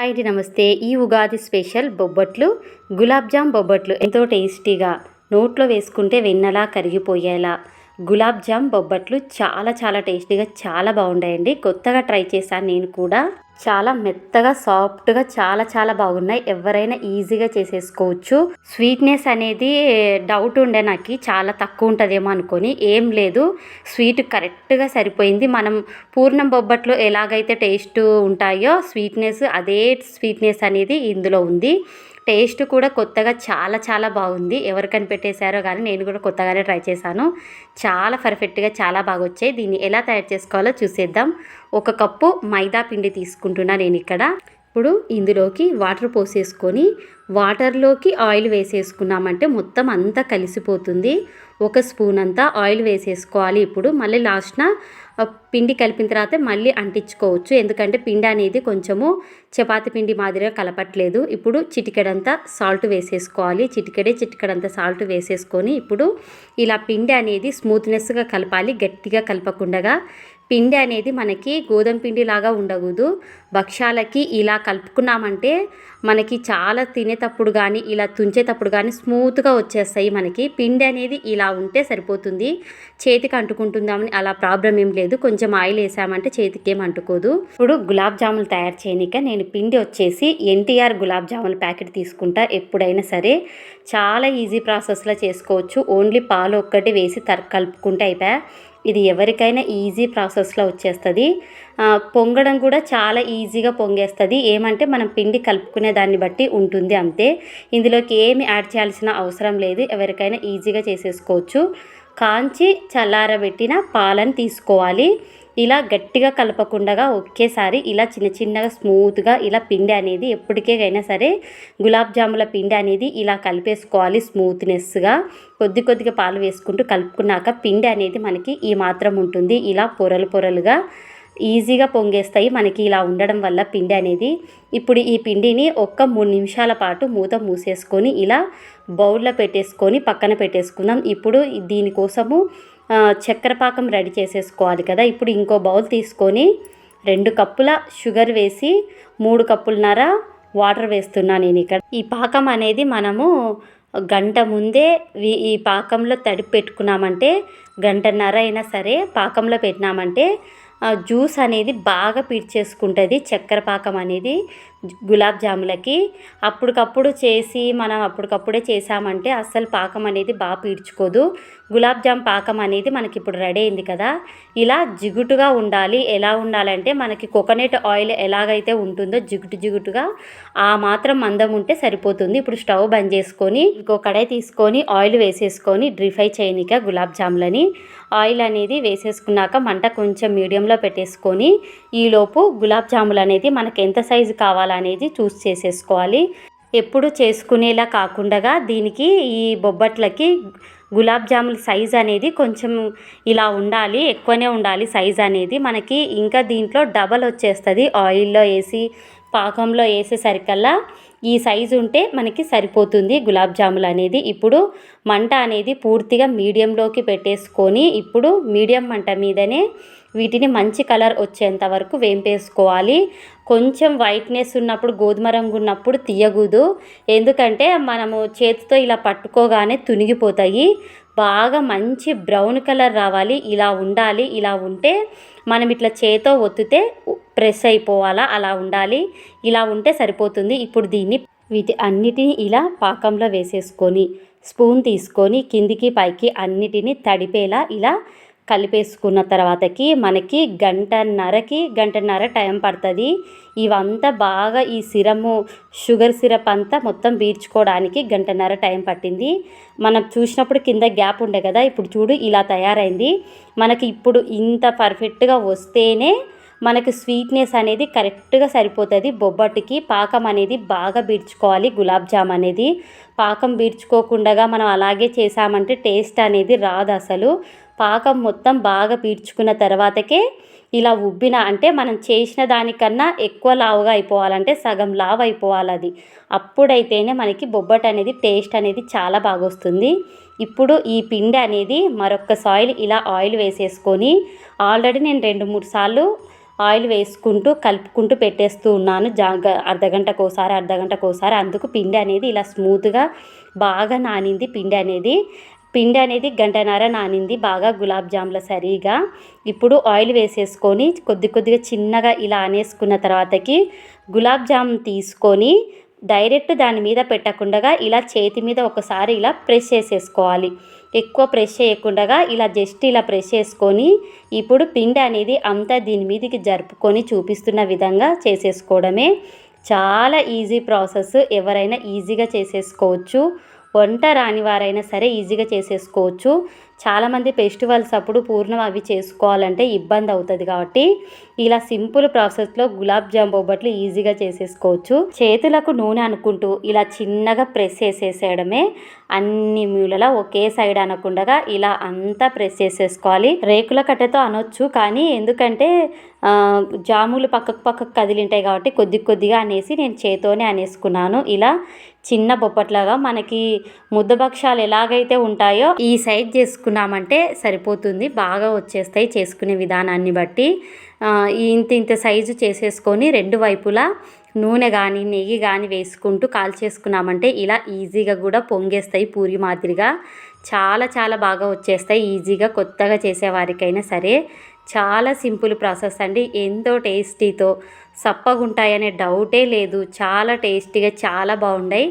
Hi అండి నమస్తే. ఈ ఉగాది స్పెషల్ బొబ్బట్లు గులాబ్ జామ్ బొబ్బట్లు ఎంతో టేస్టీగా నోట్లో వేసుకుంటే వెన్నలా కరిగిపోయేలా. గులాబ్ జామ్ బొబ్బట్లు చాలా చాలా టేస్టీగా చాలా బాగున్నాయండి కొత్తగా ట్రై చేశాను నేను కూడా. చాలా మెత్తగా సాఫ్ట్గా చాలా చాలా బాగున్నాయి. ఎవరైనా ఈజీగా చేసేసుకోవచ్చు. స్వీట్నెస్ అనేది డౌట్ ఉండే నాకు. చాలా తక్కువ ఉంటుందేమో అనుకొని ఏం లేదు. స్వీట్ కరెక్ట్గా సరిపోయింది. మనం పూర్ణం బొబ్బట్లు ఎలాగైతే టేస్ట్ ఉంటాయో స్వీట్నెస్ అదే స్వీట్నెస్ అనేది ఇందులో ఉంది. టేస్ట్ కూడా కొత్తగా చాలా చాలా బాగుంది. ఎవరు కనిపెట్టేశారో కానీ నేను కూడా కొత్తగానే ట్రై చేశాను. చాలా పర్ఫెక్ట్గా చాలా బాగా వచ్చాయి దీన్ని ఎలా తయారు చేసుకోవాలో చూసేద్దాం. ఒక కప్పు మైదా పిండి తీసుకుంటున్నా నేను ఇక్కడ ఇప్పుడు ఇందులోకి వాటర్ పోసేసుకొని వాటర్లోకి ఆయిల్ వేసేసుకున్నామంటే మొత్తం అంతా కలిసిపోతుంది. ఒక స్పూన్ అంతా ఆయిల్ వేసేసుకోవాలి ఇప్పుడు. మళ్ళీ లాస్ట్న పిండి కలిపిన తర్వాత మళ్ళీ అంటించుకోవచ్చు. ఎందుకంటే పిండి అనేది కొంచెము చపాతి పిండి మాదిరిగా కలపట్లేదు. ఇప్పుడు చిటికెడంతా సాల్ట్ వేసేసుకోవాలి. చిటికెడే చిటికెడంతా సాల్ట్ వేసేసుకొని ఇప్పుడు ఇలా పిండి అనేది స్మూత్నెస్గా కలపాలి. గట్టిగా కలపకుండా పిండి అనేది మనకి గోధుమ పిండి లాగా ఉండకూడదు. భక్ష్యాలకి ఇలా కలుపుకున్నామంటే మనకి చాలా తినేటప్పుడు కానీ ఇలా తుంచేటప్పుడు కానీ స్మూత్గా వచ్చేస్తాయి మనకి. పిండి అనేది ఇలా ఉంటే సరిపోతుంది. చేతికి అంటుకుంటుందామని అలా ప్రాబ్లం ఏం లేదు. కొంచెం ఆయిల్ వేసామంటే చేతికి ఏం అంటుకోదు. ఇప్పుడు గులాబ్ జాములు తయారు చేయనిక నేను పిండి వచ్చేసి ఎన్టీఆర్ గులాబ్ జాముల ప్యాకెట్ తీసుకుంటా ఎప్పుడైనా సరే. చాలా ఈజీ ప్రాసెస్లో చేసుకోవచ్చు. ఓన్లీ పాలు ఒక్కటి వేసి తర్ కలుపుకుంటే అయిపోయా. ఇది ఎవరికైనా ఈజీ ప్రాసెస్లో వచ్చేస్తుంది. పొంగడం కూడా చాలా ఈజీగా పొంగేస్తుంది. ఏమంటే మనం పిండి కలుపుకునే దాన్ని బట్టి ఉంటుంది అంతే. ఇందులోకి ఏమి యాడ్ చేయాల్సిన అవసరం లేదు. ఎవరికైనా ఈజీగా చేసేసుకోవచ్చు. కాంచి చల్లారబెట్టిన పాలను తీసుకోవాలి. ఇలా గట్టిగా కలపకుండా ఒకేసారి ఇలా చిన్న చిన్నగా స్మూత్గా ఇలా పిండి అనేది ఎప్పటికైనా సరే గులాబ్ జాముల పిండి అనేది ఇలా కలిపేసుకోవాలి స్మూత్నెస్గా. కొద్ది కొద్దిగా పాలు వేసుకుంటూ కలుపుకున్నాక పిండి అనేది మనకి ఈ మాత్రం ఉంటుంది. ఇలా పొరలు పొరలుగా ఈజీగా పొంగేస్తాయి. మనకి ఇలా ఉండడం వల్ల పిండి అనేది ఇప్పుడు ఈ పిండిని ఒక్క మూడు నిమిషాల పాటు మూత మూసేసుకొని ఇలా బౌల్లో పెట్టేసుకొని పక్కన పెట్టేసుకుందాం. ఇప్పుడు దీనికోసము చక్కెర పాకం రెడీ చేసేసుకోవాలి కదా. ఇప్పుడు ఇంకో బౌల్ తీసుకొని రెండు కప్పుల షుగర్ వేసి మూడు కప్పులన్నర వాటర్ వేస్తున్నా నేను ఇక్కడ. ఈ పాకం అనేది మనము గంట ముందే ఈ పాకంలో తడిపి పెట్టుకున్నామంటే గంటన్నర అయినా సరే పాకంలో పెట్టినామంటే జ్యూస్ అనేది బాగా పీడ్చేసుకుంటుంది చక్కెర పాకం అనేది గులాబ్ జాములకి. అప్పటికప్పుడు చేసి మనం అప్పటికప్పుడే చేసామంటే అస్సలు పాకం అనేది బాగా పీడ్చుకోదు. గులాబ్ జామ్ పాకం అనేది మనకి ఇప్పుడు రెడీ అయింది కదా. ఇలా జిగుటుగా ఉండాలి. ఎలా ఉండాలంటే మనకి కోకోనట్ ఆయిల్ ఎలాగైతే ఉంటుందో జిగుటు జిగుటుగా ఆ మాత్రం మందం ఉంటే సరిపోతుంది. ఇప్పుడు స్టవ్ బంద్ చేసుకొని ఇంకో కడాయి తీసుకొని ఆయిల్ వేసేసుకొని డ్రిఫై చేయనిక గులాబ్ జాములని. ఆయిల్ అనేది వేసేసుకున్నాక మంట కొంచెం మీడియంలో పెట్టేసుకొని ఈలోపు గులాబ్ జాములు అనేది మనకి ఎంత సైజు కావాలనేది చూస్ చేసేసుకోవాలి. ఎప్పుడు చేసుకునేలా కాకుండా దీనికి ఈ బొబ్బట్లకి గులాబ్ జాముల సైజ్ అనేది కొంచెం ఇలా ఉండాలి ఎక్కువనే ఉండాలి సైజ్ అనేది. మనకి ఇంకా దీంట్లో డబల్ వచ్చేస్తుంది. ఆయిల్లో వేసి పాకంలో వేసేసరికల్లా ఈ సైజు ఉంటే మనకి సరిపోతుంది గులాబ్ జాములు అనేది. ఇప్పుడు మంట అనేది పూర్తిగా మీడియంలోకి పెట్టేసుకొని ఇప్పుడు మీడియం మంట మీదనే వీటిని మంచి కలర్ వచ్చేంత వరకు వేంపేసుకోవాలి. కొంచెం వైట్నెస్ ఉన్నప్పుడు గోధుమ రంగు ఉన్నప్పుడు తీయకూడదు. ఎందుకంటే మనము చేతితో ఇలా పట్టుకోగానే తునిగిపోతాయి. బాగా మంచి బ్రౌన్ కలర్ రావాలి. ఇలా ఉండాలి. ఇలా ఉంటే మనం ఇట్లా చేతో ఒత్తితే ప్రెస్ అయిపోవాలా. అలా ఉండాలి. ఇలా ఉంటే సరిపోతుంది. ఇప్పుడు దీన్ని వీటి అన్నిటిని ఇలా పాకంలో వేసేసుకొని స్పూన్ తీసుకొని కిందికి పైకి అన్నిటిని తడిపేలా ఇలా కలిపేసుకున్న తర్వాతకి మనకి గంటన్నరకి గంటన్నర టైం పడుతుంది. ఇవంతా బాగా ఈ సిరము షుగర్ సిరప్ అంతా మొత్తం పీల్చుకోవడానికి గంటన్నర టైం పట్టింది. మనం చూసినప్పుడు కింద గ్యాప్ ఉండే కదా ఇప్పుడు చూడు ఇలా తయారైంది. మనకి ఇప్పుడు ఇంత పర్ఫెక్ట్గా వస్తేనే మనకు స్వీట్నెస్ అనేది కరెక్ట్గా సరిపోతుంది. బొబ్బట్టుకి పాకం అనేది బాగా బీడ్చుకోవాలి గులాబ్ జామ్ అనేది పాకం బీడ్చుకోకుండా మనం అలాగే చేసామంటే టేస్ట్ అనేది రాదు అసలు. పాకం మొత్తం బాగా పీడ్చుకున్న తర్వాతకే ఇలా ఉబ్బిన అంటే మనం చేసిన దానికన్నా ఎక్కువ లావుగా అయిపోవాలంటే సగం లావు అయిపోవాలి అది. అప్పుడైతేనే మనకి బొబ్బట్ అనేది టేస్ట్ అనేది చాలా బాగా వస్తుంది. ఇప్పుడు ఈ పిండి అనేది మరొక సాయిల్ ఇలా ఆయిల్ వేసేసుకొని ఆల్రెడీ నేను రెండు మూడు సార్లు ఆయిల్ వేసుకుంటూ కలుపుకుంటూ పెట్టేస్తూ ఉన్నాను. జాగ అర్ధగంటకు ఒకసారి అర్ధగంటకు ఒకసారి అందుకు పిండి అనేది ఇలా స్మూత్గా బాగా నానింది పిండి అనేది. పిండి అనేది గంటన్నర నానింది బాగా గులాబ్ జామ్ల సరిగా. ఇప్పుడు ఆయిల్ వేసేసుకొని కొద్ది కొద్దిగా చిన్నగా ఇలా అనేసుకున్న తర్వాతకి గులాబ్ జామ్ తీసుకొని డైరెక్ట్ దాని మీద పెట్టకుండా ఇలా చేతి మీద ఒకసారి ఇలా ప్రెస్ చేసేసుకోవాలి. ఎక్కువ ప్రెస్ చేయకుండా ఇలా జస్ట్ ఇలా ప్రెస్ చేసుకొని ఇప్పుడు పిండి అనేది అంతా దీని మీదకి జరుపుకొని చూపిస్తున్న విధంగా చేసేసుకోవడమే. చాలా ఈజీ ప్రాసెస్. ఎవరైనా ఈజీగా చేసేసుకోవచ్చు. వంట రాని వారైనా సరే ఈజీగా చేసేసుకోవచ్చు. చాలామంది ఫెస్టివల్స్ అప్పుడు పూర్ణం అవి చేసుకోవాలంటే ఇబ్బంది అవుతుంది కాబట్టి ఇలా సింపుల్ ప్రాసెస్లో గులాబ్ జామ్ బొబ్బట్లు ఈజీగా చేసేసుకోవచ్చు. చేతులకు నూనె అనుకుంటూ ఇలా చిన్నగా ప్రెస్ చేసేసేయడమే అన్ని మూలలా ఒకే సైడ్ అనకుండా ఇలా అంతా ప్రెస్ చేసేసుకోవాలి. రేకుల కట్టెతో అనొచ్చు కానీ ఎందుకంటే జాములు పక్కకు పక్కకు కదిలింటాయి కాబట్టి కొద్ది కొద్దిగా అనేసి నేను చేతోనే అనేసుకున్నాను. ఇలా చిన్న బొప్పట్లాగా మనకి ముద్దభక్షాలు ఎలాగైతే ఉంటాయో ఈ సైడ్ చేసుకున్నామంటే సరిపోతుంది. బాగా వచ్చేస్తాయి చేసుకునే విధానాన్ని బట్టి. ఇంత ఇంత సైజు చేసేసుకొని రెండు వైపులా నూనె కానీ నెయ్యి కానీ వేసుకుంటూ కాల్చేసుకున్నామంటే ఇలా ఈజీగా కూడా పొంగేస్తాయి పూరి మాదిరిగా. చాలా చాలా బాగా వచ్చేస్తాయి. ఈజీగా కొత్తగా చేసేవారికైనా సరే. చాలా సింపుల్ ప్రాసెస్ అండి. ఎంతో టేస్టీతో సప్పగుంటాయనే డౌటే లేదు. చాలా టేస్టీగా చాలా బాగున్నాయి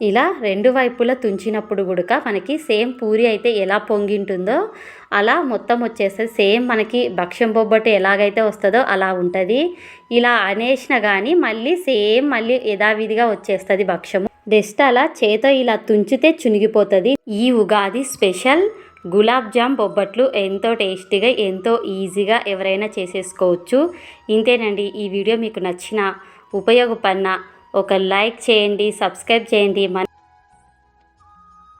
ఇలా రెండు వైపులా తుంచినప్పుడు కూడా మనకి సేమ్ పూరి అయితే ఎలా పొంగింటుందో అలా మొత్తం వచ్చేస్తుంది సేమ్ మనకి భక్ష్యం బొబ్బట్టు ఎలాగైతే వస్తుందో అలా ఉంటుంది. ఇలా అనేసిన కానీ మళ్ళీ సేమ్ మళ్ళీ యథావిధిగా వచ్చేస్తుంది భక్ష్యము. జస్ట్ అలా చేతో ఇలా తుంచితే చునిగిపోతుంది. ఈ ఉగాది స్పెషల్ గులాబ్ జామ్ బొబ్బట్లు ఎంతో టేస్టీగా ఎంతో ఈజీగా ఎవరైనా చేసేసుకోవచ్చు. ఇంతేనండి. ఈ వీడియో మీకు నచ్చిన ఉపయోగపడిన ఒక లైక్ చేయండి సబ్స్క్రైబ్ చేయండి. మన